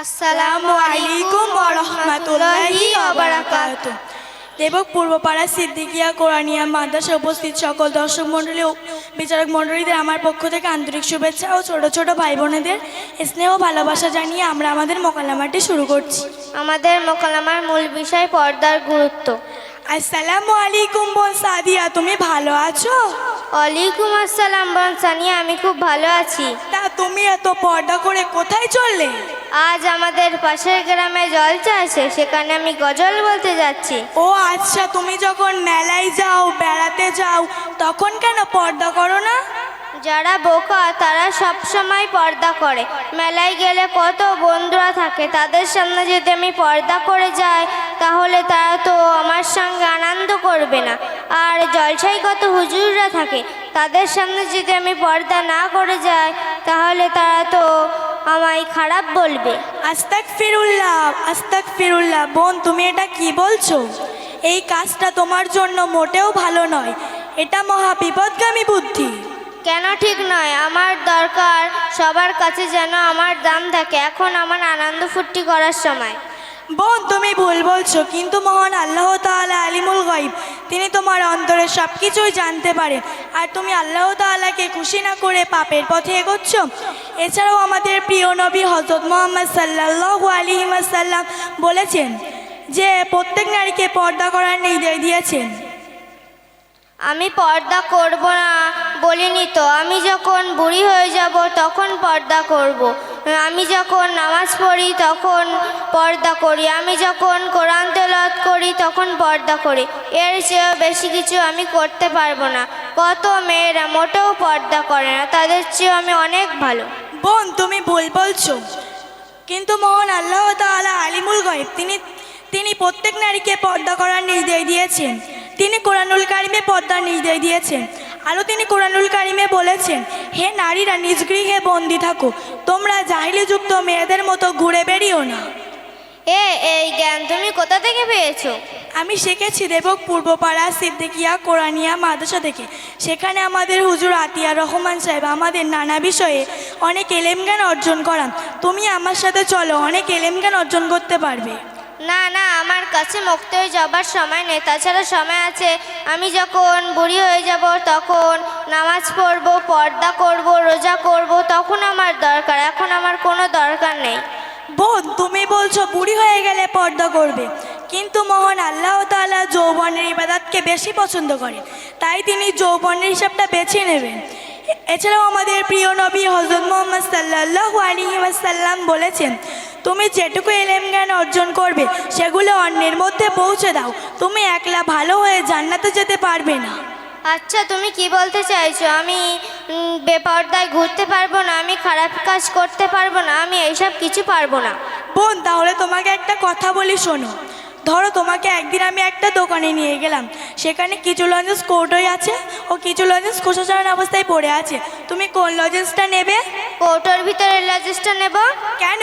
আসসালামু আলাইকুম রাহমাতুল্লাহি ওয়া বারাকাতুহু। দেবক পূর্বপাড়া সিদ্দিকিয়া কোরআনিয়া মাদ্রাসা উপস্থিত সকল দর্শক মণ্ডলী ও বিচারক মণ্ডলীদের আমার পক্ষ থেকে আন্তরিক শুভেচ্ছা ও ছোট ছোট ভাই বোনেদের স্নেহ ও ভালোবাসা জানিয়ে আমরা আমাদের মোকালামাটি শুরু করছি। আমাদের মোকালামার মূল বিষয় পর্দার গুরুত্ব। আসসালামু আলাইকুম বোন সাদিয়া তুমি ভালো আছো? ওয়ালাইকুম আসসালাম বোন সানিয়া আমি খুব ভালো আছি। তা তুমি এত পর্দা করে কোথায় চললে? আজ আমাদের পাশের গ্রামে জলচা আছে সেখানে আমি গজল বলতে যাচ্ছি। ও আচ্ছা তুমি যখন মেলায় যাও বেড়াতে যাও তখন কেন পর্দা করো না? যারা বোকা তারা সব সময় পর্দা করে। মেলায় গেলে কত বন্ধুরা থাকে তাদের সামনে যদি আমি পর্দা করে যাই তাহলে তারা তো আমার সঙ্গে আনন্দ করবে না। আর জলসায় কত হুজুররা থাকে তাদের সামনে যদি আমি পর্দা না করে যাই তাহলে তারা তো আমায় খারাপ বলবে। আস্তাক ফিরুল্লাহ আস্তাক ফিরুল্লাহ বোন তুমি এটা কি বলছো? এই কাজটা তোমার জন্য মোটেও ভালো নয়। এটা মহা বিপদগামী বুদ্ধি। কেন ঠিক নয়? আমার দরকার সবার কাছে যেন আমার দাম থাকে। এখন আমার আনন্দ ফুর্তি করার সময়। বোন, তুমি ভুল বলছো, কিন্তু মহান আল্লাহ তাআলা আলিমুল গাইব তিনি তোমার অন্তরের সব কিছুই জানতে পারে। আর তুমি আল্লাহ তাআলাকে খুশি না করে পাপের পথে এগোচ্ছ? এছাড়াও আমাদের প্রিয় নবী হজরত মোহাম্মদ সাল্লাল্লাহু আলাইহি ওয়াসাল্লাম বলেছেন যে, প্রত্যেক নারীকে পর্দা করার নির্দেশ দিয়েছেন। আমি পর্দা করব না, বলিনি তো। আমি যখন বুড়ি হয়ে যাব, তখন পর্দা করব। আমি যখন নামাজ পড়ি, তখন পর্দা করি। আমি যখন কোরআন তেলত করি, তখন পর্দা করি। এর চেয়েও বেশি কিছু আমি করতে পারব না। কত মেয়েরা মোটেও পর্দা করে না, তাদের চেয়েও আমি অনেক ভালো। বোন, তুমি ভুল বলছো। কিন্তু মহান আল্লাহ তাআলা আলিমুল গায়েব, তিনি তিনি প্রত্যেক নারীকে পর্দা করার নির্দেশ দিয়েছেন। তিনি কোরআনুল কারিমে পর্দার নির্দেশ দিয়েছেন। আরও তিনি কোরআনুল কারিমে বলেছেন হে নারীরা নিজ গৃহে বন্দি থাকো তোমরা জাহিলিযুক্ত মেয়েদের মতো ঘুরে বেরিও না। এ এই জ্ঞান তুমি কোথা থেকে পেয়েছ? আমি শিখেছি দেবক পূর্বপাড়া সিদ্দিকিয়া কোরআনিয়া মাদ্রাসা থেকে। সেখানে আমাদের হুজুর আতিয়া রহমান সাহেব আমাদের নানা বিষয়ে অনেক এলেম জ্ঞান অর্জন করান। তুমি আমার সাথে চলো অনেক এলেম জ্ঞান অর্জন করতে পারবে। না না, আমার কাছে মুক্ত হয়ে যাবার সময় নেই, তাছাড়া সময় আছে। আমি যখন বুড়ি হয়ে যাব, তখন নামাজ পড়ব, পর্দা করব, রোজা করব, তখন আমার দরকার, এখন আমার কোনো দরকার নেই। বোন, তুমি বলছো বুড়ি হয়ে গেলে পর্দা করবে, কিন্তু মোহন আল্লাহ তাআলা যৌবনের ইবাদতকে বেশি পছন্দ করেন তাই তিনি যৌবনের হিসাবটা বেছে নেবেন। এছাড়াও আমাদের প্রিয় নবী হজরত মোহাম্মদ সাল্লাল্লাহু আলাইহি ওয়াসাল্লাম বলেছেন তুমি যেটুকু এলেম জ্ঞান অর্জন করবে সেগুলো অন্যের মধ্যে পৌঁছে দাও। তুমি একলা ভালো হয়ে জান্নাতে যেতে পারবে না। আচ্ছা তুমি কি বলতে চাইছো? আমি বেপর্দায় ঘুরতে পারব না আমি খারাপ কাজ করতে পারব না আমি এইসব কিছু পারব না। বোন তাহলে তোমাকে একটা কথা বলি শোনো। ধরো তোমাকে একদিন আমি একটা দোকানে নিয়ে গেলাম। সেখানে কিছু লজেন্স কোর্টই আছে ও কিছু লজেন্স খোসাচারণ অবস্থায় পড়ে আছে। তুমি কোন লজেন্সটা নেবে? কৌটোর ভিতরে লজেসটা নেব। কেন?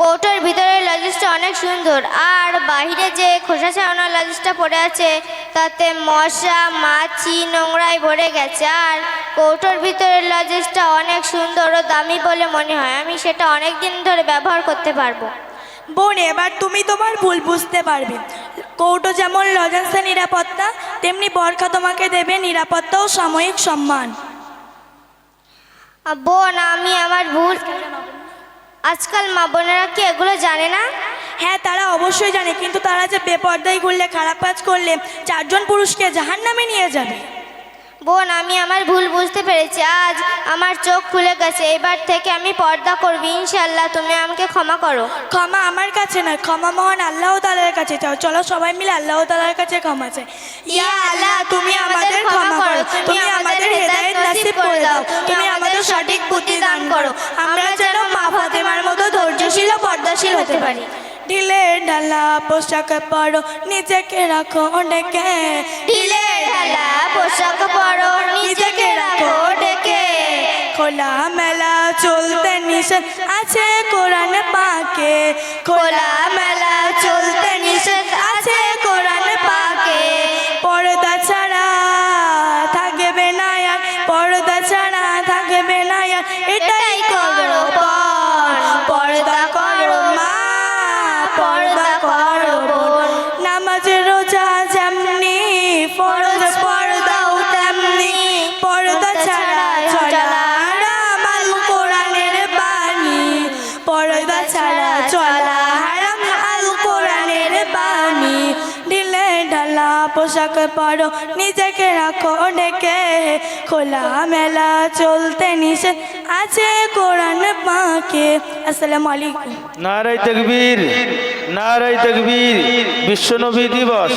কৌটোর ভিতরে লজেসটা অনেক সুন্দর। আর বাইরে যে খোসা ছাড়ানো লজেসটা পড়ে আছে তাতে মশা মাছি নোংরায় ভরে গেছে। আর কৌটোর ভিতরে লজেসটা অনেক সুন্দর ও দামি বলে মনে হয়। আমি সেটা অনেক দিন ধরে ব্যবহার করতে পারব। বোন এবার তুমি তোমার ভুল বুঝতে পারবে। কৌটো যেমন লজেন্সের নিরাপত্তা তেমনি বরখা তোমাকে দেবে নিরাপত্তা ও সাময়িক সম্মান। বোন আমি আমার ভুল আজকাল মা বোনেরা কি এগুলো জানে না? হ্যাঁ তারা অবশ্যই জানে কিন্তু তারা যে বেপর্দায় ঘুরলে খারাপ কাজ করলে চারজন পুরুষকে জাহান নামে নিয়ে যাবে। বোন আমি আমার ভুল বুঝতে পেরেছি। আজ আমার চোখ খুলে গেছে। এবার থেকে আমি পর্দা করবি ইনশাল্লাহ তুমি আমাকে ক্ষমা করো। ক্ষমা আমার কাছে নয় ক্ষমা মহান আল্লাহ তালার কাছে। চাও চলো সবাই মিলে আল্লাহ তালার কাছে ক্ষমা চাই। ইয়া আল্লাহ তুমি আমাদের ক্ষমা করো। তুমি আমাদের হেদায়েত নসিব করে দাও। তুমি সঠিক বুদ্ধি দান করো। আমরা যেন মা ফাতেমার মতো ধৈর্যশীল ও পর্দাশীল হতে পারি। ঢিলে ঢালা পোশাক পরো নিজেকে রাখো ডেকে। ঢিলে ঢালা পোশাক পরো নিজেকে রাখো ডেকে। খোলা মেলা চলতে নিষেধ আছে কোরআন পাকে। খোলা মেলা চলতে নিষেধ আছে কোরআন পাকে। পর্দা ছাড়া থাকবে না আর পর্দা ছাড়া এটাই করো পর্দা করো মা পর্দা করো নামাজের রোজা যেমন মা পড়ো নিজেকে রাখো ডেকে খোলা মেলা চলতে নিষেধ আছে কোরআন পাকে। আসসালামু আলাইকুম। নারাই তকবীর তকবীর বিশ্বনবী দিবস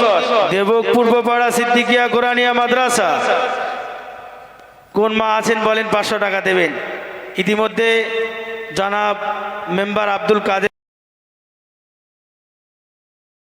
দেবক পূর্বপাড়া সিদ্দিকিয়া কোরআনিয়া মাদ্রাসা। কোন মা আছেন বলেন, পাঁচশো টাকা দেবেন। ইতিমধ্যে জনাব মেম্বার আব্দুল কাদের